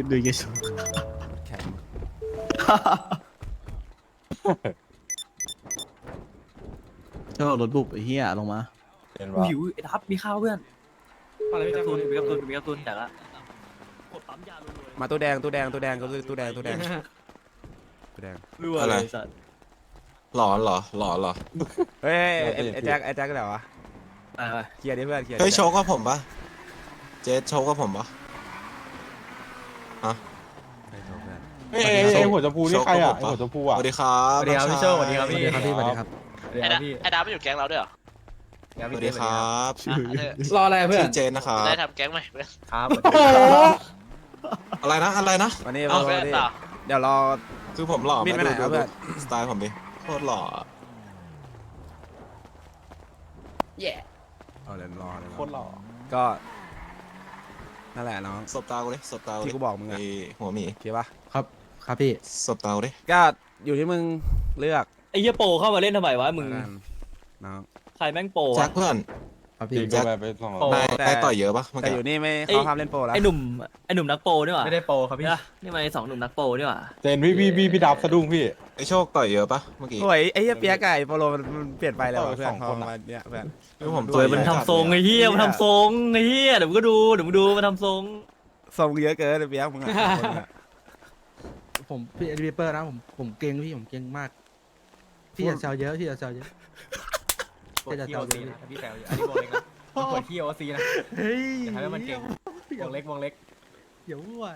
คิดดูยี่สิบแข็งชอบรถบุบไอ้เหี้ยลงมาเห็นกูว่าหิวไอ้ทับมีข้าวเพื่อนอะไรมีไม่กระจำตุนเป็นมีกระตุนมีกระตุนแต่ละมาตู้แดงตู้แดงตู้แดงก็คือตู้แดงตู้แดงตู้แดงรัวเลยสัตว์หลอนเหรอหลอนเหรอเฮ้ยไอ้ไอ้แจ็คไอ้แจ็คก็ไหนวะไปไปเคลียร์ดิเพื่อนเคลียร์ดิเฮ้ยโชกกับผมปะเจสโชกกับผมปะ ไอ้โชว์เพื่อนเอ้ยเอ้ยเอ้ยหัวชมพูนี่ใครอะไอ้หัวชมพูสอะวัสดีครับสวัสดีครับพี่โชคสวัสดีครับพี่น้องชายพี่สวัสดีครับเดี๋ยวไอ้ดาพี่ไอ้ดาไม่อยู่แก๊งเราด้วยเหรอเดี๋ยวสพี่วัสดีครับอะเธอรออะไรเพื่อชื่น อเจนนะครับได้ทำแก๊งไหมเพื่อนครับอะไรนะอะไรนะ วันนี้เอาวันเพื่อนนี้ต่อเดี๋ยวรอ คือผมหล่อไหบินไปไหนดูครับเพื่ดูอน สไตล์ผมดิโคตรหล่อเอาเดี๋ยวรอเดี๋ยวโคตรหล่อก็ นั่นแหละน้อง สบตากูดิสบตากูที่ดิกูบอกมึงอะไอหัวหมีโอเคปะครับ ครับพี่ สบตากูดิก็อยู่ที่มึงเลือกไอ้เหี้ยโปเข้ามาเล่นทำไมวะมึงแล้วกันน้อง ใครแม่งโปแจ็วะคเพื่อน ครับจริพี่งก็แบบไปสอง โอ้ นายแต่ นายต่อยเยอะปะเมื่อแต่กี้อยู่นี่ไม่เอ้ยเขาห้ามเล่นโปรแล้วไอ้หนุ่มไอ้หนุ่มนักโปนี่หว่าไม่ได้โปรครับพี่เนี่ยนี่มันไอ้สองหนุ่มนักโปนี่หว่าเจนพี่พี่พี่พี่ดับสะดุ้งพี่ ไอโชคต่อยเยอะปะเมื่อกี้ โอ้ยไอ้เหี้ยเปียกไก่โปโลมันมันเปลี่ยนไปแล้วว่ะเออเพื่อนสองพอคนอะ มาเนี่ยเพื่อนคือผมสต่วอยยมันเยอะทำทรงไอ้เหี้ยมันทำทรงไอ้เหี้ยเดี๋ยวมึงก็ดูเดี๋ยวมึงดูมันทำทรงทรงเยอะเกินไอ้เปียกมึงอะคนอะผมพี่เอลิเปอร์นะผมผมเก่งพี่ผมเก่งมากพี่อย่าแซวเยอะพี่อย่าแซวเยอะ ปวดขี้โอซีนะพี่แซวอยู่อันนี้วงเล็กนะปวดขี้โอซีนะเฮ้ยอย่าทำให้มันเก่งวงเล็กวงเล็กเดี๋ยวไหว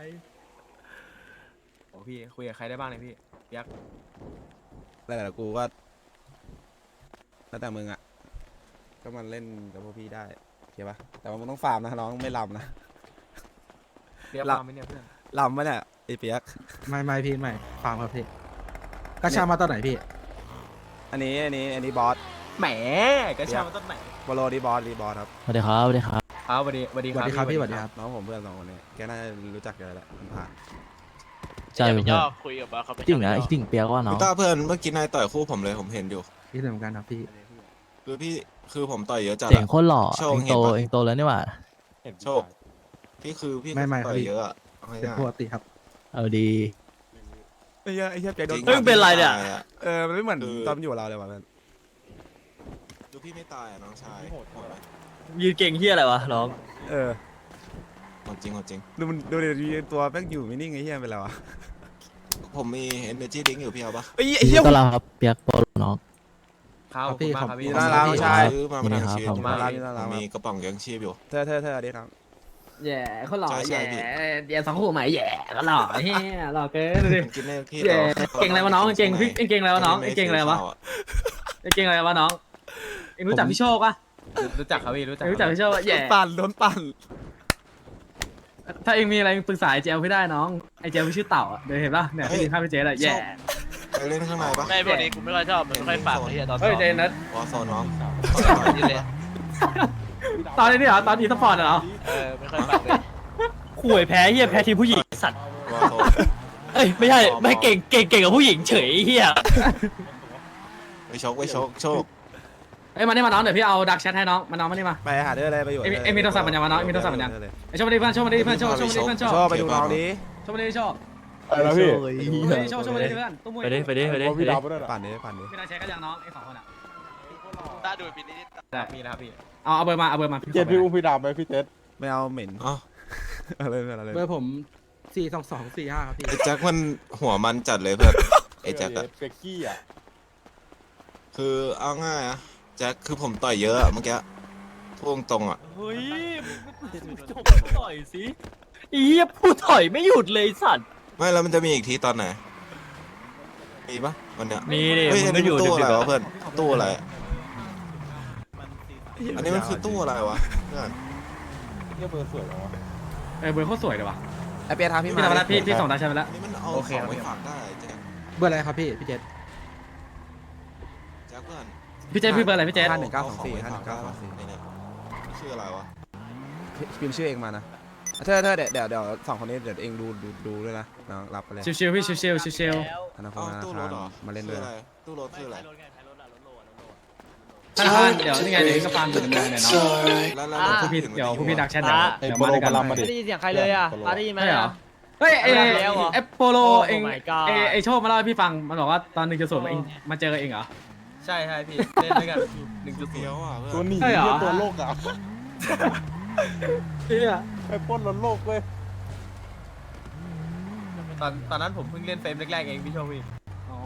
โอ้พี่คุยกับใครได้บ้างเนี่ยพี่เปียก แต่แต่กูก็แล้วแต่มึงอะก็มันเล่นกับพวกพี่ได้โอเคปะแต่ว่ามึงต้องฟาร์มนะน้องไม่ลำนะเปียกหลับมาไหมเนี่ยเพื่อนลำไหมเนี่ยไอ้เปียกไม่ไม่พี่ไม่ฟังครับพี่กระชามาตอนไหนพี่อันนี้อันนี้อันนี้บอสแหมกระชากมาต้นไหนโปโลดีบอสดีบอสครับสวัสดีครับสวัสดีครับครับสวัสดีสวัสดีสควัรับสดีครับพี่สวัสดีครับน้องผมเพื่อนสองคนนี้แกน่าจะรู้จักกันแหละมันผ่าน ใช่อย่าเหไปมือนย่กัอนคุยกับบอสเขาไปจริงนะไอ้จริงเปียกว่าน้องพี่ต้าเพื่อนเมื่อกี้นายต่อยคู่ผมเลยผมเห็นอยู่พี่เหมือนกันครับพี่คือพี่คือผมต่อยเยอะจัดเจ๋งอะโคตรหล่อโชว์เองเห็นโตปะเองโตแล้วนี่หว่าเห็นโชคพี่คือพี่ไม่ไม่ครับต่อยพี่เยอะอะเอาเป็นง่ายปกติครับ เอาดีไอ้เหี้ยไอ้เหี้ยเปียกๆโดนจริงเฮ้ยเป็นไรเนี่ยม่ตอะเออมันไม่เหมือนคือตอนมันอยู่กับเราเลยว่ะเพื่อนดูพี่ไม่ตายอะน้องชายโหดโหดไหมยืนเก่งเฮียอะไรวะน้อง เออโห ดจริงโหดจริง ดูมันดูดิตัวแม่งอยู่ไม่นิ่งไอ้เหี้ยเป็นไรวะผมมี energy drink อยู่พี่เอาปะไอ้ไอ้เหี้ยก็เราครับเปียกโปรน้อง ครับขอบคุณมากครับพี่น่ารักใช่ซื้อมาประทังชีวิตขอบคุณมาน่ารักน่ารักมีกระป๋องยังชีพอยู่ เธอเธอเธอดิครับ แย่เขาหล่อใช่ใช่แย่พี่แย่สองคู่ใหม่แย่ก็หล่อเฮ้ยหล่อเกินดูดิผมกินได้พี่แย่แต่ว่าเก่งอะไรวะน้องเก่งพี่เก่งอะไรวะน้องเก่งอะไรวะเก่งอะไรวะน้องเอ็งรู้จักพี่โชคปะรู้จักครับพี่รู้จักเอ็งรู้จักพี่โชคปะแย่ปั่นโดนปั่น ถ้าเอ็งมีอะไรปรึกษาไอ้เจลพี่ได้น้อง ไอ้เจลพี่ชื่อเต่าอะเดี๋ยวเห็นปะเนี่ยพี่กินข้าวพี่เจลอะแย่ไปเล่นข้างในปะไม่พวกนี้กูไม่ค่อยชอบมันไม่ค่อยฝากไอ้เหี้ยตอนซ้เฮ้ยอมเจนนัทวอลโซนน้องนี่เลยตอนนี้เหรอตอนอีสปอร์ตเหรอเออไม่ค่อยฝากเลยข่วยแพ้เฮียแพ้ทีมผู้หญิงสัตว์วอลโซนเอ้ยไม่ใช่ไม่เก่งเก่งเก่งกับผู้หญิงเฉยเฮียไปชกไปชกโชค เอ้ยมานี่มาน้องเดี๋ยวพี่เอาดักแชทให้น้องมาน้องมานี่มา ไปหาเด้อเลยไปอยู่เอ็มเอ็มมีโทรศัพท์มันยังวะน้องเอ็มมีโทรศัพท์มันยังไอ้โชคมาดิเพื่อนโชคมาดิเพื่อนโชคโชคมาดิเพื่อนโชคชอบไปดูน้องดิโชคมาดิโชคอะไรนะพี่โชคโชคมาดิเพื่อนตุ้มมวยไปดิไปดิไปดิโอ้พี่ดับไปด้วยเหรอปั่นดิปั่นดิมีดักแชทกันยังน้องไอ้สองคนอะต้าดูปีนี้มีนะครับพี่เอาเอาเบอร์มาเอาเบอร์มาพี่เจนพี่อุ้มพี่ดับไหมพี่เจษไม่เอาเหม็นอ๋ออะไรไม่อะไรเบอร์ผมสี่สองสองสี่ห้าครับพี่ไอ้แจ็คมันหัวมันจัดเลยเพื่อนไอ้แจ็คอะเฟกกี้อะคือเอาง่ายอะ แจ็คคือผมต่อยเยอะอะเมื่อกี้พูดตรงๆอะเฮ้ยจบต่อยสิอีเหี้ยพูดถอยไม่หยุดเลยสัตว์ไม่แล้วมันจะมีอีกทีตอนไหน มีปะวันเนี้ยมีดิเฮ้ยมึอังนก็นี้อยู่มันตู้อะไรดึกๆวะอะเพื่อนตู้อะไรอะอันนี้มันคือตู้อะไรวะเพื่อนเที่ยเบอร์สวยจังวะเออเบอร์โคตรสวยเลยว่ะไอเปียทามพี่พี่มาทำมาแล้วพี่พี่ส่งดักแชทไปแล้วอันนี้มันเอาโอเคของครับไปฝากได้แจ็คเบอร์อะไรครับพี่พี่เจษแจ็คเพื่อน พี่เจษพี่เบอร์อะไรพี่เจษห้าหนึ่งเก้าสองสี่ห้าหนึ่งเก้าสองสี่ไอ้เนี่ยชื่ออะไรวะ พิมพ์ชื่อเองมานะเธอเธอเดี๋ยวเดี๋ยวเดี๋ยวสองคนนี้เดี๋ยวเองดูดูดูด้วยนะน้องรับไปเลยชิวๆพี่ชิวๆชิวธนาคาเอารธนาตู้รคารถเหรอมาเล่นด้วยชื่ออะไรตู้รถคืออะไรๆธนาคารเดี๋ยวนี่ไงเดี๋ยวก็ฟาร์มอยู่ในเมืองเนี่ยเนาะแล้วแล้วพวกพี่เดี๋ยวพวกพี่ดักแชทเดี๋ยวไอ้เดี๋ยวโปมาโลด้วยกักานลัมมาดิใไม่ได้ยินเสียงใครเลยอะช่เหรอเฮ้ยไอ้เอาแล้วเหรอไอ้โปโลโอ้เอง my god ไอ้ไอ้โชคมาเล่าให้พี่ฟังมันบอกว่าตอนหนึ่งจุดศูนย์เองมาเจอเองเหรอ ใช่ใช่พี่เล่นด้วยกันหนึ่งจุดศูเดีนยวย์อะเพื่ตัวอนหนีใช่เหรอเหี้ยตัวโลกอะเฮียไอ้ปล้นรถโลกเว้ยตอนตอนนั้นผมเพิ่งเล่นเฟรมแรกๆเองพี่โชคพี่อ๋อ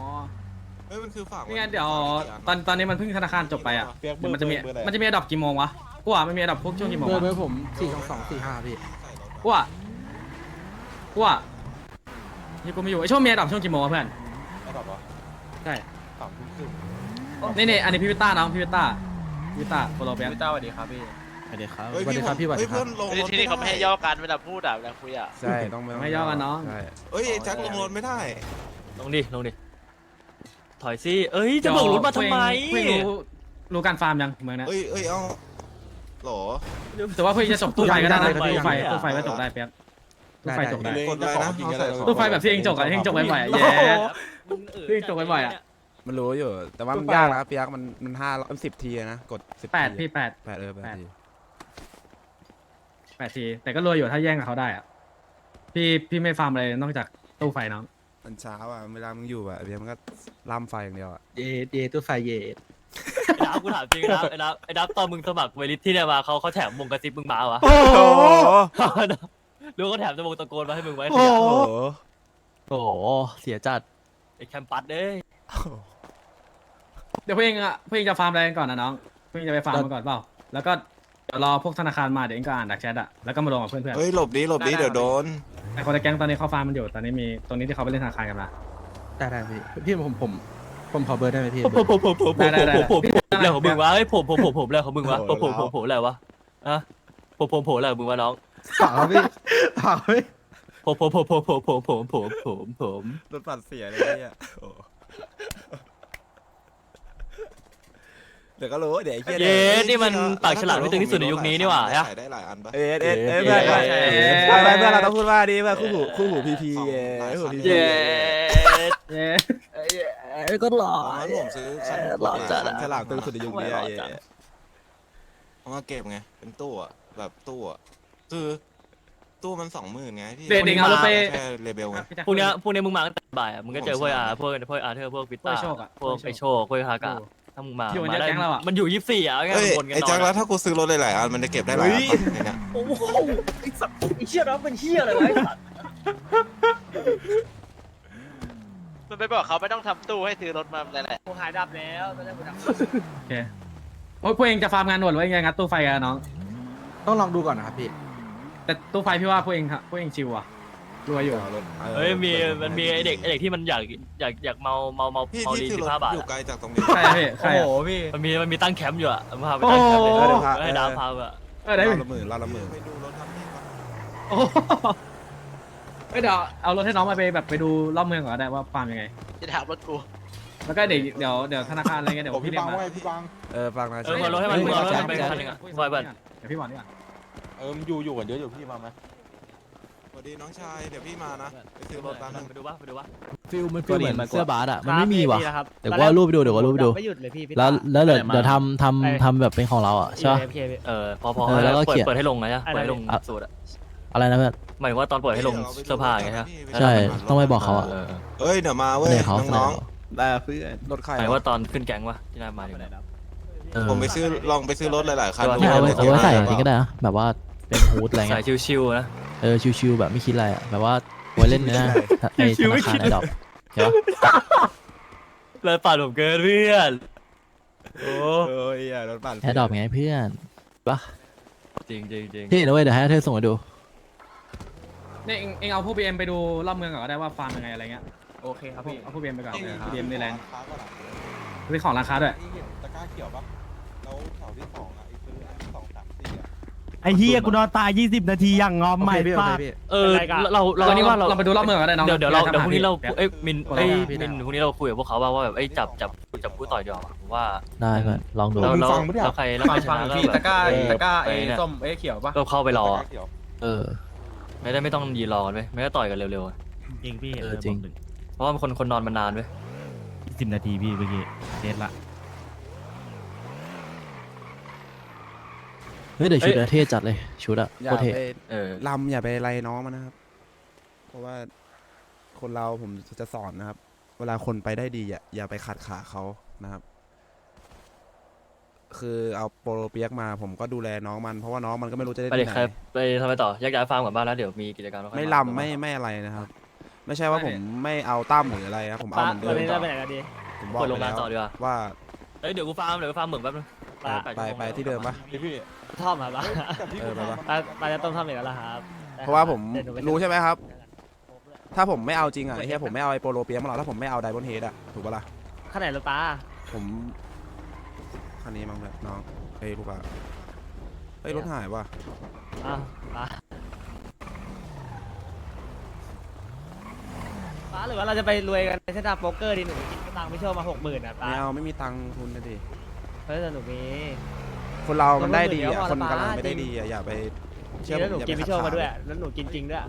เฮ้ยมันคือฝากไว้นี่ไงเดี๋ยวตอนตอนนี้มันเพิ่งธนาคารจบไปอะเปียกเบอเดี๋ยวร์มันจะมีเบอร์อะไรมันจะมีอดอปกี่โมงวะกูว่ามันมีอดอปพวกช่วงกี่โมงเบอร์วะเบอร์ผมสี่สองสองสี่ห้าพี่กูว่ากูว่านี่กูไม่อยู่ไอ้ช่วงมีอดอปช่วงกี่โมงวะเพื่อน ไอ้ดอกเหรอใช่สามทุ่มครึ่ง นี่นี่อันนี้พี่วิต้าน้องพี่วิต้าพี่วิต้าโปโลเปียกพี่เจ้าสวัสดีครับพี่สวัสดีครับเฮ้ยสวัสดีครับพี่สวัสเฮ้ดียครัเพื่บอนลงรที่ถที่นี่เขาไม่ให้ย่อกันเวลาพูดอะเวลาคุยอะใช่ต้องไม่ไม่ย่อกันน้องใช่เฮ้ยไอ้แจ็คลงรถไม่ได้ลงดิลงดิถอยสิเอ้ยจะบอกรถมาทำไมเพิ่งรู้รู้การฟาร์มยังเมืองเนี้ยเอ้ยเอ้ยเอาหรอ แต่ว่าเพิ่งจะจบตู้ไฟก็ได้นะยังไม่ตู้ไฟยังไม่ตู้ไฟก็จบได้เปียกตู้ไฟจบได้ กดอะไรนะเอาใส่ตู้ไฟแบบที่เองจบอะที่เองจบบ่อยๆอะโอ้แย่โหเพิ่งจบบ่อยๆอะ มันรู้อยู่ แต่ว่ามันยากนะเปียกมันมันห้ามันสิบทีนะกดสิบแปดพี่แปดแปดเออแปดแปดทีแปดที แต่ก็รวยอยู่ถ้าแย่งกับเขาได้อะพี่พี่ไม่ฟาร์มอะไรนอกจากตู้ไฟน้องมันเช้าอะเวลามึงอยู่อะเปียกมันก็ล่ำไฟอย่างเดียวอะเยเยตู้ไฟเยไอ้ดับกูถามจริงนะไอ้ดับไอ้ดับตอนมึงสมัครเวลิทที่เนี่ยมาเขาเขาแถมวงกระซิบมึงมาวะโอ้โหหรือว่าเขาแถมจะวงตะโกนมาให้มึงไว้โอ้โหโอ้โหเสียจัดไอ้แคมปัสเด้ย เดี๋ยวเพื่อนอะเพื่อนจะฟาร์มอะไรกันก่อนนะน้องเพื่อนจะไปฟาร์มมาก่อนเปล่า แล้วก็เดี๋ยวรอพวกธนาคารมาเดี๋ยวเองก็อ่านดักแชทอะแล้วก็มาลงกับเพื่อนเฮ้ยหลบดิหลบดิเดี๋ยวโดน ๆแต่คนในแก๊งตอนนี้เขาฟาร์มมันอยู่ตอนนี้มีตรงนี้ที่เขาไปเล่นธนาคารกันมา ได้ได้พี่พี่ผมผมผมขอเบอร์ได้ไหมพี่ผมผมผมผมผมได้ได้ได้ผมผมผมแล้วของมึงวะเฮ้ยผมผมผมผมแล้วของมึงวะผมผมผมผมแล้ววะอะผมผมผมแล้วของมึงวะน้องฝากครับพี่ฝากพี่ผมผมผมผมผมผมผมผมผมผมรถปัดเสียเลยเนี่ยโอ้ เดี๋ยวก็รู้ เดี๋ยวไอ้เหี้ยเย้นี่มันปากฉลาดที่ตึงที่สุดในยุคนี้นี่หว่าฮะ ใส่ได้หลายอันปะ เอ็ดเอ็ดเอ็ดเพื่อนเพื่อนอะไรเพื่อนเราต้องพูดว่าดีเพื่อนคู่หูคู่หูพีพีสองเอ้หลายคู่หูคันพีพีเย้ เย้ก็หล่อ ตอนนั้นผมซื้อคันหล่อจัดอะ ฉลาดตึงสุดในยุคนี้อะเย้ เอามาเก็บไง เป็นตู้อะแบบตู้อะคือตู้มันสองหมื่นไงพี่เด็กเด็กเอารถไป แค่เลเบลไง พวกเนี้ยพวกเนี้ยมึงมาตั้งแต่บ่ายอะมึงก็เจอพวกอาพวกพวกอาเธอร์พวกวิตพวกตาไอ้โชคอะพวกไอโชคพวกฮากะ ถ้ามึงมาอยู่มันมาเยอะได้แก๊งเราอะ มันอยู่ยี่สิบสี่อะงั้นเอ้ยบนกันไอ้นแจ็คอนแล้วถ้ากูซื้อรถหลายๆอันมันจะเก็บได้หลายอันปะในเนี้ยโอ้โหไอ้สัตว์ไอ้เชี่ยนะเป็นเชี่ยอะไรวะไอ้สัตว์มันไปบอกเขาไม่ต้องทำตู้ให้ซื้อรถมาอะไรแหละกูหายดับแล้วตอนแรกกูดับโอเคโอ้ยพวกเองจะฟาร์มงานหนวดหรือว่ายังไงงัดตู้ไฟกันน้อง ต้องลองดูก่อนนะครับพี่แต่ตู้ไฟพี่ว่าพวกเองครับพวกเองชิวอะ รวยอยู่ เฮ้ยมีมันมีไอเด็กไอเด็กที่มันอยากอยากอยากเมาเมาเมาพี่เมาที่ลีซื้อสิรบถห้าบาทอยู่อะไกลจากตรงนี้ใช่อะพี่ใครโอ้อะ โหพี่ มันมีมันมีตั้งแคมป์อยู่อะมันพาไปตั้งแคมป์เลยโอ้โหให้ดาวพาไปอะเออได้รไหมอบละหมื่นรอบละหมื่นไปดูรถทำนี่ก่อนโอ้โหเอ้ยเดี๋ยวเอารถให้น้องมาไปแบบไปดูรอบเมืองก่อนก็ได้ว่าฟาร์มยังไง จะถามรถกูแล้วก็เดี๋ยวเดี๋ยวเดี๋ยวธนาคารอะไรเงี้ยเดี๋ยวผมพี่พี่เรียบักงมาไว้พี่บังเออฟังนะเออมึงเอารถให้มันมึงเอารถให้มันไปคันหนึงอะไว้แบบเดี๋ยวพี่บอกดีกว่าเออมันอยู่อยู่กันเยอะอยู่พี่มาไหมส วัสดีน้องชาย เดี๋ยวพี่มานะ ไปซื้อรถแป๊บนึงไปดูปะไปดูปะฟิลมันฟิลเหมือนเสื้อบาสอะมันครับไม่มีว่ะพี่นะครับเดี๋ยวว่ารูปไปดูเดี๋ยวว่ารูปไปดูไม่หยุดเลยพี่พี่แล้วตาแล้วเดี๋ยวไปไหนมาเดี๋ยวทำทำทำแบบเป็นของเราอะใช่ปะโอเคพี่เออพอพอเออแล้วก็เปิดเขียนเปิดให้ลงไงฮะอะไรเปิดให้ลงอะสูตรอะอะไรนะเพื่อนหมายถึงว่าตอนเปิดให้ลงเสื้อผ้าไงฮะใช่ต้องไปบอกเขาอะเออเอ้ยเดี๋ยวมาเว้ยเสนอเขาเสนน้อองเขาได้เพื่อนรถใครหมายว่าตอนขึ้นแก๊งวะที่นายมาอยู่ไหนเออๆผมไปซื้อลองไปซื้อรถหลายๆคันเนี่ยเอาไว้ดูเอาไว้ใส่ว่าอันนี้ก็ได้นะแบบว่าเป็นฮูดอะไรใส่เงี้ยชิวๆนะ เออชิวๆแบบไม่คิดอะไรอะแบบว่าไว้เล่นเนยนะไอ้ธนาคารไอ้ดอกใช่ปะเลยปาดผมเกินเพื่อนโอ้เออไอ้รถปั่นแอดดอกไงเพื่อนจริงจริงจริงที่นะเว้ยเดี๋ยวให้เธอส่งมาดูเนี่ยเองเองเอาพวกบีเอ็มไปดูรอบเมืองก่อนก็ได้ว่าฟาร์มยังไงอะไรเงี้ยโอเคครับเอาพวกพี่เอาพวกบีเอ็มไปก่อนจริงเออครับบีเอ็มในแลนด์ค้าก็หลังเป็นของราคาด้วยที่เห็นตะกร้าเขียวปะแล้วแถวที่สอง ไอ้เฮียกูนอนตาย20 นาทีอย่างงอมโอใหม่เคพี่โอป้าเคพี่ เออเราเราเรานี่ว่าเราเราไปดูรอบเมืองก็ได้น้องเดี๋ยวเดี๋ยวเราเดี๋ยวพรุ่งนี้เราดี๋ยวเอ้ยมินบอกเอ้ยพี่มินนะพรุ่งนี้เราคุยกับพวกเขาว่าว่าแบบเอ้ยจับจับจับผู้ต่อยดีกว่าผมว่าได้เพื่อนลองดูแล้วแล้วฟังปะเนี่ยแล้วใครแล้วใคฟัรงชฟังนะพี่ก็ตะกร้าแบบตะกร้าไปไอ้เนี่ย ส้มไอ้เขียวปะก็เข้าไปรอตะกอะร้าเขียวเออ ไม่ได้ไม่ต้องยืนรอกันไหมไม่ได้ต่อยกันเร็วๆอะจริงพี่เออจริง เพราะว่าคนคนนอนมานานเว้ยสิบนาทีพี่เมื่อกี้เจ็ดละ เฮ้ยเดี๋ยวชุดอะเท่จัดเลยชุดอะอย่าโคตรเท่ไปเออลำอย่าไปไล่น้องมันนะครับผราะว่าคนเราผมจะสอนนะครับ เวลาคนไปได้ดีอะอย่าไปขัดขาเขานะครับ คือเอาโปรเปียกมา ผมก็ดูแลน้องมัน เพราะว่าน้องมันก็ไม่รู้จะได้ไปที่เด็กไหนครับไปทำไปต่อแยกย้ายฟาร์มกลับบ้านแล้วเดี๋ยวมีกิจกรรมแล้วค่อยไม่าลำไม่ไม่อะไรนะครับ ไม่ใช่ว่าผมไม่เอาตั้มหรืออะไรนะผมเอาเหมือนเดิวันมนี้เราไปไหนกันดีผมบอกเปิดไปโรงงานแล้วต่อดีกว่าว่า เอ้ยเดี๋ยวกูฟาร์มเดี๋ยวกูฟาร์มเหมือนแป๊บนึง เออไปไปที่เดิมปะ พี่พี่ท่อมครับแต่พี่เอกูอไปทำปะมาปาจะต้มท่อมอีกแล้วครับเพราะว่าผมรู้ใช่ไหมครับ ถ้าผมไม่เอาจริงอะไอ้เฮียผมไม่เอาไอ้โปโลเปียกมาหรอกถ้าผมไม่เอาไดบอนเฮดอะถูกปะล่ะขนาดรถป้าผมคันนี้มั้งครับน้องเฮ้ยลูกอะเฮ้ยรถหายว่ะอ้าวป้าป้าหรือว่าเราจะไปรวยกันในเส้นทางโป๊กเกอร์ดีหนูกินตังค์ไม่โชว์มาหกหมื่นอะป้าไม่เอาไม่มีตังค์ทุนนะดิ เฮ้ยแต่หนูมี คนเรามันได้ดีก็อะไม่คนเหมือนกำลังป้าไม่ได้จริงดีอะอย่าไปจริเชื่องผแล้วมหนูอย่ากิไปนขัไม่ดโชว์มาขาด้วย แล้วหนูกินจริงด้วย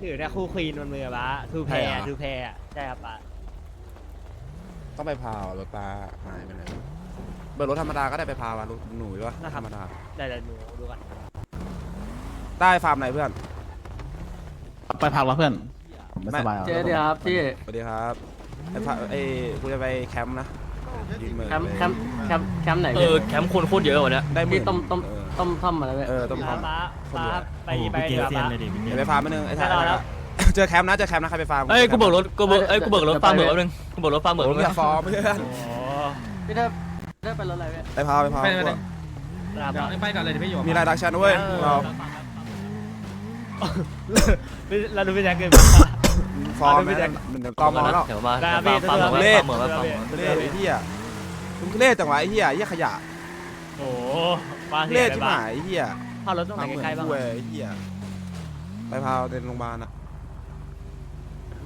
ถือเนี่ยคู่ควีนบนมือป้าทูแพใช่เหรร์อทูแพร์ใช่ครับป้าต้องไปพาวรถปลาหายไปไหนเบอร์รถธรรมดาก็ได้ไปพาวอะรถหนูหรือว่าธรรมดาได้เดี๋ยวหนูดูก่อนได้ฟาร์มไหนเพื่อน ไปพักแล้วเพื่อนผมไม่สบายเจ๊ดีครับพี่สวัสดีครับไอ้พาไอ้กูจะไปแคมป์นะยืมมือ แคมป์ไปแคมป์แคมป์แคมป์ไหนเออแคมป์คนโคตรเยอะวันเนี้ยได้หมื่พี่นต้มต้มเออต้มต้มอะไรเออต้มป้าทำป้าป้าไปโอ้โหไปพี่เกดีกว่าเซียนป้าเลยดิพี่เกเดี๋ยวไปฟาร์มไปนึงไอ้ท่าได้แล้ว เจอแคมป์นะเจอแคมป์นะใครไปฟาร์มเอ้ยกูเบิกรถกูเบิกเอ้ยกูเบิกรถฟาร์มเหมือนแป๊บนึงกูเบิกรถฟาร์มเหมือนผมอยากฟอร์มเพื่อนโอ้พี่ได้ได้ไปรถอะไรพี่ไปพาวไปพาวไปไปไปครับไปก่อนเลยพี่อยู่มีรายดักชันด้วยเราเราดูพี่แจ็คเกินฟอร์มเอาไปไม่แดได้งเหมือนตอมอแล้วเดี๋ยวมาได้ฟาร์มฟาร์มเหมือนเลฟาขร์มเหมือนฟาร์มเหมือนทุเรศไอ้เหี้ย มึงทุเรศจังวะไอ้เหี้ยไอ้เหี้ยขยะโอ้โหมาทุเสีเรยศเลยที่หป้ามายไอ้เหี้ยพารถตรงไหนทำเหมือนใกล้ๆบ้างกูไอ้เหี้ยไปพาวในโรงพยาบาลอะ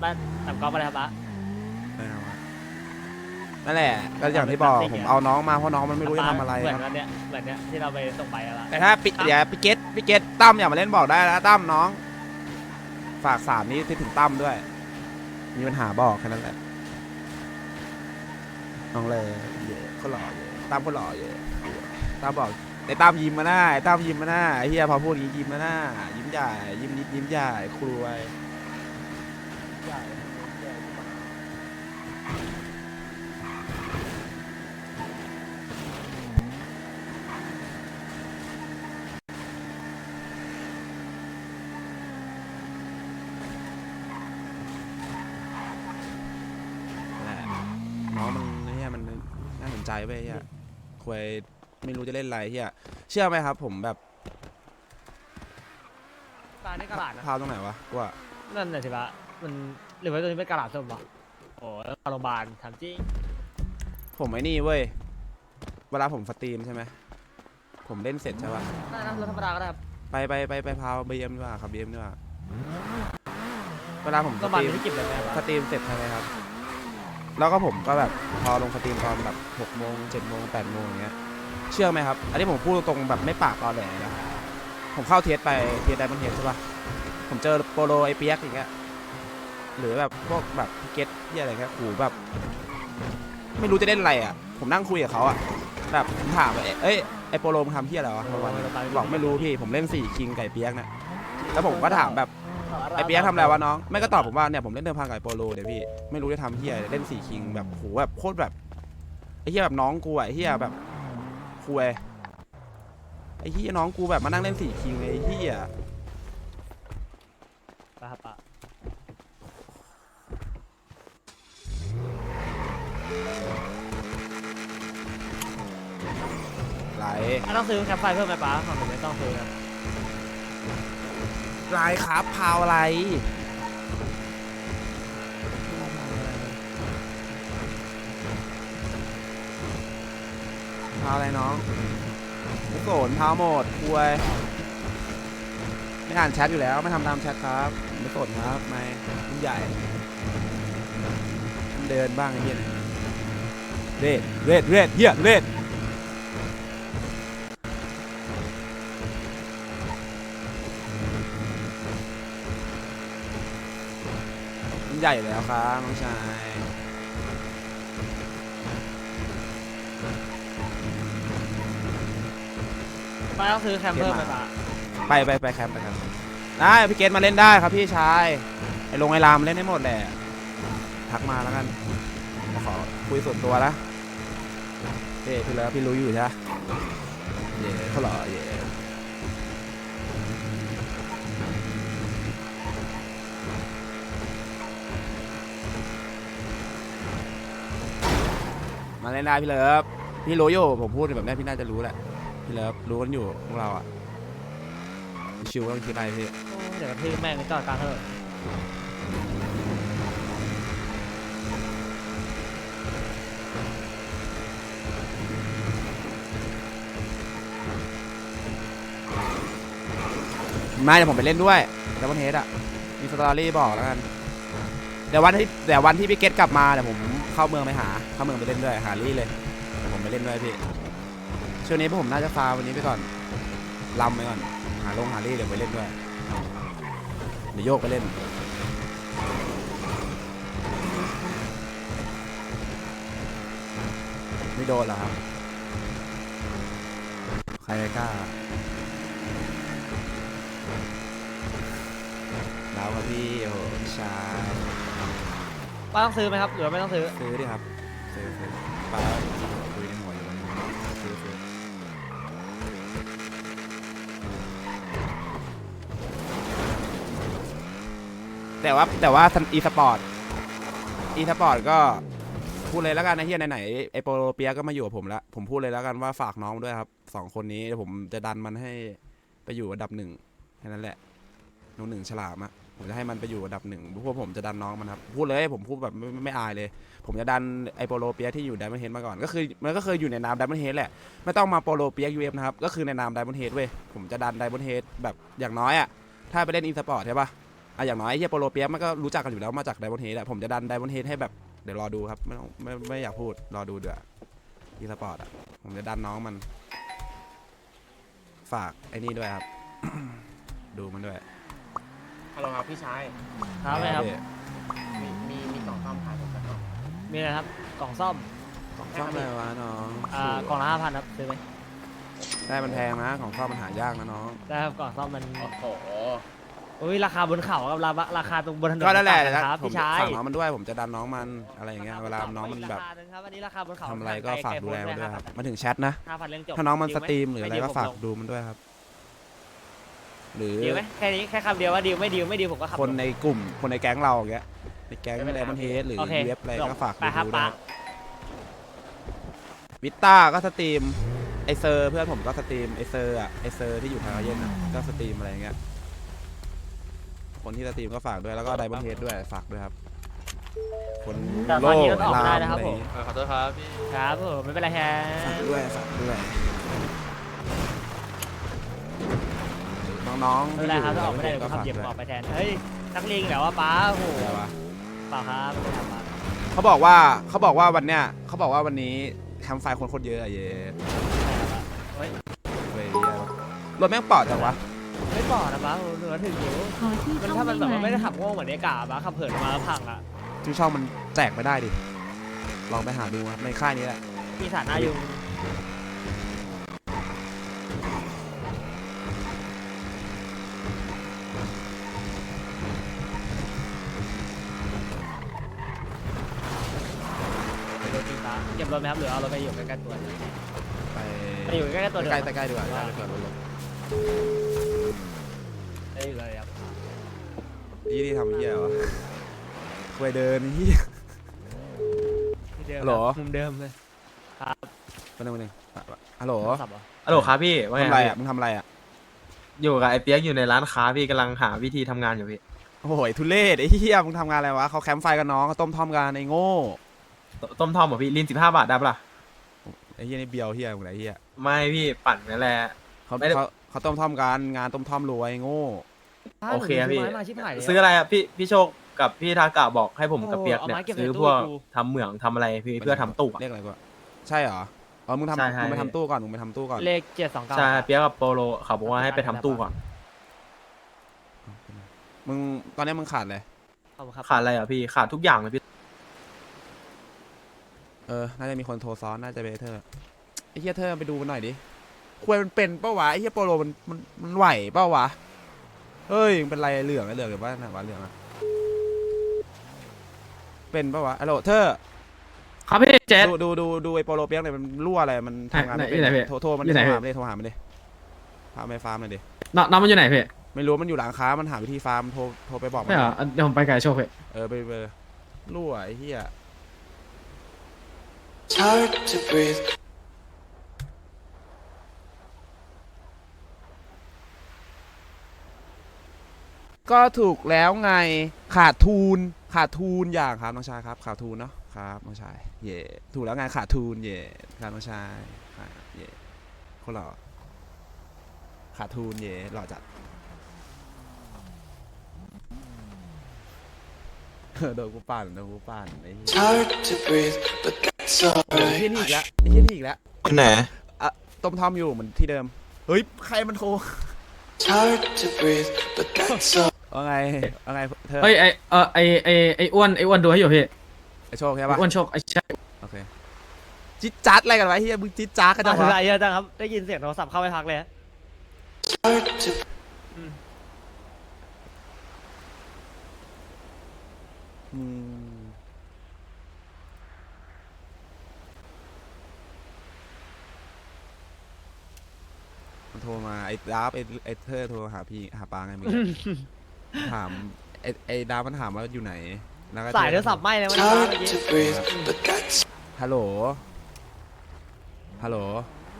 บ้านต่ำกอล์ฟอะไรครับป้า ไปเอามานั่นแหละก็อย่างที่บอกผมเอาน้องมาเพราะน้องมันไม่รู้จะทำอะไรเหมือนครับ วันเนี้ยเหมือนเนี้ยที่เราไปส่งไปอะป้าแต่ถ้าปิเดี๋ยวปิเกตปิเกตตั้มอย่ามาเล่นบอกได้นะตั้มน้อง ฝากสามนี้ที่ถึงตั้มด้วย มีปัญหาบอกแค่นั้นแหละน้องเลย คนหล่ออยู่ตามคนหล่ออยู่ตามบอกไอ้ตามยิ้มมาหน้าไอ้ตามยิ้มมาหน้าไอ้เฮียพอพูดอย่างนี้ยิ้มมาหน้ายิ้มใหญ่ยิ้มนิดยิ้มใหญ่ครวยใหญ่หละน้องมันเฮียมันน่าสนใจ เว้ยเฮียควยไม่รู้จะเล่นอะไรเฮียเชื่อไหมครับ ผมแบบป้านี่กระดาษนะพาวตรงไหนวะกูว่านั่นน่ะสิป้ามันหรือว่าตัวนี้เป็นกระดาษส้มปะโอ้แล้วโรงพยาบาลถามจริงผมไอ้นี่เว้ยเวลาผมสตรีมใช่ไหมผมเล่นเสร็จใช่ป่ะได้นะรถธรรมดาก็ได้ครับไปไปไปไปพาวบีเอ็มดีกว่าครับบีเอ็มดีกว่าเวลาผมสโรงพยาบาลตรีมไม่เก็บเลยนะสตรีมเสร็จใช่ไหมครับ แล้วก็ผมก็แบบพอลงสตรีมตอนแบบหกโมงเจ็ดโมงแปดโมงอย่างเงี้ยเชื่อไหมครับ อันนี้ผมพูดตรงๆแบบไม่ปากตอแหลนะผมเข้าเทสไปเทสไดมอนเทสใช่ป่ะผมเจอโปโลไอเปียกอย่างเงี้ยหรือแบบพวกแบบพิเกตที่อะไรเงี้ยขู่แบบ ไม่รู้จะเล่นอะไรอะ ผมนั่งคุยกับเขาอะแบบผมถามว่าเอ้ยไอโปโลมงทำที่อะไรวะประมาณนี้บอกไม่รู้พี่ผมเล่นสี่คิงไก่เปียกเนี่ยแล้วผมก็ถามแบบ ไอเปียกทำอะไรวะน้องไม่ก็ตอบผมว่าเนี่ยผมเล่นเดิมพันกับไอโปโลเดี๋ยวพี่ไม่รู้จะทำที่อะไรเล่นสี่คิงแบบโหแบบโคตรแบบไอเฮียแบบน้องกูอะไอเฮียแบบคุยไอเฮียน้องกูแบบมานั่งเล่นสี่คิงเลยไอเฮียป้าครับป้าไหล อะต้องซื้อแคปไฟเพิ่มไหมป้าของผมไม่ต้องซื้อนะ ไหลครับพาวอะไรพาวอะไรน้องไม่โกรธพาวหมดคุยไม่อ่านแชทอยู่แล้วไม่ทำตามแชทครับไม่โกรธครับไม่ยิ่งใหญ่เดินบ้างไอ้เหี้ยเรดเรดเรดเหี้ยเรด ใหญ่อยู่แล้วครับน้องชายป้าต้องซื้อแคมเพิ่มไหมป้าไปไปไปแคมป์ไปแคมป์ได้พี่เกตมาเล่นได้ครับพี่ชายไอ้ลงไอ้รามเล่นได้หมดแหละทักมาแล้วกันมาขอคุยส่วนตัวละเฮ้พี่แล้วพี่รู้อยู่ใช่ไหมเย่เขาเหรอเย่ มาเล่นได้พี่เลิฟพี่รู้อยู่ผมพูดแบบนี้พี่น่าจะรู้แหละพี่เลิฟรู้กันอยู่พวกเราอะชิวไม่ต้องคิดอะไรพี่เดี๋ยวกระทืบแม่งไปจอดกลางถนนไม่เดี๋ยวผมไปเล่นด้วยดับเบิลเฮดอะมีสตอรี่บอกแล้วกันเดี๋ยววันที่เดี๋ยววันที่พี่เกตกลับมาเดี๋ยวผมเข้าเมืองไปหา เข้าเมืองไปเล่นด้วยหาลี่เลยเดี๋ยวผมไปเล่นด้วยพี่ช่วงนี้พวกผมน่าจะฟาวันนี้ไปก่อนลำไปก่อนหาลงหาลี่เดี๋ยวไปเล่นด้วยเดี๋ยวโยกไปเล่นไม่โดนเหรอครับ ใครกล้าแล้วครับพี่โอ้โหพี่ชายป้าต้องซื้อไหมครับ หรือว่าไม่ต้องซื้อ ซื้อดิครับซื้อ ป้าคุยในหัวอยู่วันนี้ซื้อแต่ว่าแต่ว่าอีสปอร์ตอีสปอร์ตก็พูดเลยแล้วกันนะเฮียไหนๆไอโปโลเปียก็มาอยู่กับผมแล้ว ผมพูดเลยแล้วกันว่าฝากน้องด้วยครับสองคนนี้เดี๋ยวผมจะดันมันให้ไปอยู่อันดับหนึ่งแค่นั้นแหละน้องหนึ่งฉลามอะ ผมจะให้มันไปอยู่อันดับหนึ่งพวกผมจะดันน้องมันครับพูดเลยผมพูดแบบไม่ไม่ไม่อายเลย ผมจะดันไอโปโลเปียที่อยู่ไดมอนเฮดมาก่อนก็คือมันก็เคยอยู่ในนามไดมอนเฮดแหละไม่ต้องมาโปโลเปียยูเอฟนะครับก็คือในนามไดมอนเฮดเว้ยผมจะดันไดมอนเฮดแบบอย่างน้อยอะถ้าไปเล่นอีสปอร์ตใช่ปะอะอย่างน้อยไอเฮียโปโลเปียมันก็รู้จักกันอยู่แล้วมาจากไดมอนเฮดอะผมจะดันไดมอนเฮดให้แบบเดี๋ยวรอดูครับไม่ต้องไม่ไม่อยากพูดรอดูเดี๋ยวอีสปอร์ตอะผมจะดันน้องมันฝากไอ้นี่ด้วยครับ ดูมันด้วย ลโหลครับพี่ชาย ครับไหมครับมีมีมีกล่องซ่อมขายผมสักกล่องมีอะไรครับกล่องซ่อมของซ่อมอะไรวะน้องอ่ากล่องละห้าพันครับซื้อไหมได้มันแพงนะ ของซ่อมมันหายากนะน้องได้ครับกล่องซ่อมมันโอ้โหอุ้ยราคาบนเขากับราราคาตรงบนถนนก็นั่นแหละต่างกัครับผมพี่ชายฝากน้องมันด้วยผมจะดันน้องมันอะไรอย่างเงี้ยเวลาน้องมันแบบราคาหนึ่งครับอันนี้ราคาบนเขาทำอะไรก็ฝากดูแลมันด้วยครับมาถึงแชทนะ ห้าพันเรื่องจบถ้าน้องมันสดีลไหตรีมหรืออะไรดีลก็ผมฝากลงดูมันด้วยครับ หรือดีลไหมแค่นี้แค่คำเดียวว่าดีลไม่ดีลไม่ดีลผมก็ขับคนในกลุ่มคนในแก๊งเราอย่างเงี้ยในแก๊งไม่เป็นไรมอนเฮดหรือเว็บอะไรก็ฝากไปดูครับด้วยวิตต้าก็สตรีมไอเซอร์เพื่อนผมก็สตรีมไอเซอร์อะไอเซอร์ที่อยู่ทางเย็นอะก็สตรีมอะไรอย่างเงี้ยคนที่สตรีมก็ฝากด้วยแล้วก็ไดมอนเฮดด้วยฝากด้วยครับ คนแต่โลอนกนี้รถออกไม่ได้ลามนะครับอะไรผม เออขอโทษครับพี่ ครับผมไม่เป็นไรแฮะ ฝากด้วยฝากด้วย น้องๆไม่เป็นไรครับถ้าออกไม่ได้ที่เดี๋ยวผมขับเหยียบด้วออกไปแทน เฮ้ย นักเลงเหรอวะป้าโอ้โหอะไรวะเปล่าครับไม่ได้ทำมาเขาบอกว่าเขาบอกว่าวันเนี้ยเขาบอกว่าวันนี้แคมป์ไฟคนคนเยอะอะเย่เฮ้ยเว้ยเหี้ยรถแม่งปอดจังวะไม่บอกนะป้าเหนือถึงอยู่ขอที่มันเข้าถ้ามันแบบว่าไม่ไม่ได้ได้ขับโง่เหมือนในกาป้าขับเผินมาแล้วพังอะ ชื่อช่องมันแจกไม่ได้ดิลองไปหาดูครับในค่ายนี้แหละมีสารหน้ายุงรถจริงป้า เก็บรถไหมครับหรือเอารถไปอยู่ใกล้ๆตัว ไปไปอยู่ใกล้ๆตัวเดียว ใกล้ๆใกล้ๆดีกว่าใกล้ๆเปิดรถลงได้อยู่เลยครับยี่ที่ทำเหี้ยวะควยเดินเหี้ย ที่เดิมฮัลโหลมุมเดิมเลยครับมาหนึ่งมาหนึ่งฮัลโหลสับเหรอฮัลโหลครับพี่ว่าทำไงอะไรคอะบมึงทำอะไรอะอยู่กับไอ้เปียกอยู่ในร้านค้าพี่กำลังหาวิธีทำงานอยู่พี่ โอ้ยทุเรศไอ้เหี้ยมึงทำงานอะไรวะเขาแคมป์ไฟกันน้องเขาต้มท่อมกันไอ้โง่ ตต้มทอมเหรอพี่ลินสิบห้าบาทได้ปะล่ะไอ้เหี้ยนี่เบียวเหี้ยมึงไหนเหี้ยไม่พี่ปั่นนั่นแหละ เขาไม่ได้ เขาเขาต้มท่อมกันงานต้มท่อมรวยไอ้โง่โอเคครับพี่ ซื้อไม้มาชิบหายเลยซื้ออะไรอะพี่พี่โชคกับพี่ทากะบอกให้ผมกับเปียกเนี่ยโอ้โหเอาไม้เก็บในซื้อตู้พวกกูทำเหมืองทำอะไรพี่เพื่อทำตู้อะ เรียกอะไรกว่าใช่เหรออ๋อมึงใช่ทำใช่ มึงไปทำตู้ก่อนมึงไปทำตู้ก่อนเลขเจ็ดสองเก้า ใช่เปียกกับโปโลเขาบอกว่าให้ไปทำตู้ก่อนมึงตอนนี้มึงขาดเลยขอบคุณครับขาดอะไรอะพี่ขาดทุกอย่างเลยพี่ เออ น่าจะมีคนโทรซ้อน น่าจะเบเธอร์ไอ้เฮียเธอไปดูมันหน่อยดิ ควยมันเป็นเป้าวะ ไอ้เฮียโปโลมันมันมันไหวเป้าวะ เฮ้ยมึงเป็นไรเหลืองไอ้เหลืองหรือว่าหนักวะเหลืองอะเป็นปะวะไอ้โหลเธอ ครับพี่เจส ดูดูดูดูไอ้โปโลเปียกหน่อยมันรั่วอะไร มันทำงานไม่ไหนไหนเป็นพี่โทรโทรมันอยู่โทไหนรพี่หามันดิโทรหามันดิพาไปฟาร์มหน่อยดิ น้องน้องมันอยู่ไหนพี่ไม่รู้มันอยู่หลังค้ามันหาวิธีฟาร์มโทรโทรไปบอกมัไม่เหรออะเดี๋ยวผมไปกับไอ้โชคพี่เออไปเบอร์รั่วไอ้เหี้ย It's hard to breathe. ก็ถูกแล้วไงขาดทุนขาดทุนอย่างครับน้องชายครับขาดทุนเนาะครับน้องชายเย่ถูกแล้วไงขาดทุนเย่ครับน้องชายครับเย่คนหล่อขาดทุนเย่หล่อจัดเออโดนกูปั่นโดนกูปั่นไอ้เหี้ It's ย hard to breathe, but that's ไอ้ alright. เหี้ยนี่อีกแล้วไอ้เหี้ยนี่อีกแล้วคนไหน อะต้มทอมอยู่เหมือนที่เดิม เฮ้ย ใครมันโทร It's hard to breathe, but that's alright. ว่าไงว่าไงเธอเฮ้ยไอเออไอไอไออ้วนไออ้วนดูให้อยู่พี่ไอ้โชคใช่ไอ้ปะอ้วนโชคไอใช่โอเคจิ๊ดจัดอะไรกันวะเฮียมึงจิ๊ดจ้าดกันจังอะไรวะอะจังครับ ได้ยินเสียงโทรศัพท์เข้าไปพักเลยฮะ It's hard to อืม มันโทรมาไอ้ดาบไอ้ไอ้เธอโทรหาพี่หาปาไงมึงถามไอ้ไอ้ดาบมันถามว่าอยู่ไหนแล้วก็สายโทรศัพท์ไหม้เลย It's มันเมื่อ hard กี้ to breathe, but that's ฮัลโหลฮัลโหล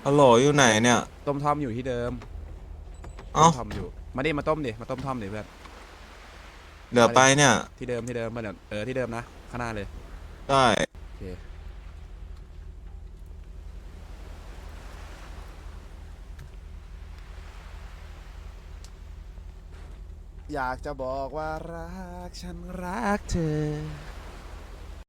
ฮัลโหลอยู่ไหนเนี่ย ต้มทอมอยู่ที่เดิมเอ้า ต้มทอมอยู่มาดิมาต้มดิมาต้มทอมดิเพื่อนเหลือไปเนี่ย ที่เดิมที่เดิมมาเดี๋ยวเออที่เดิมนะข้างหน้าเลยได้ โอเค อยากจะบอกว่ารักฉันรักเธอ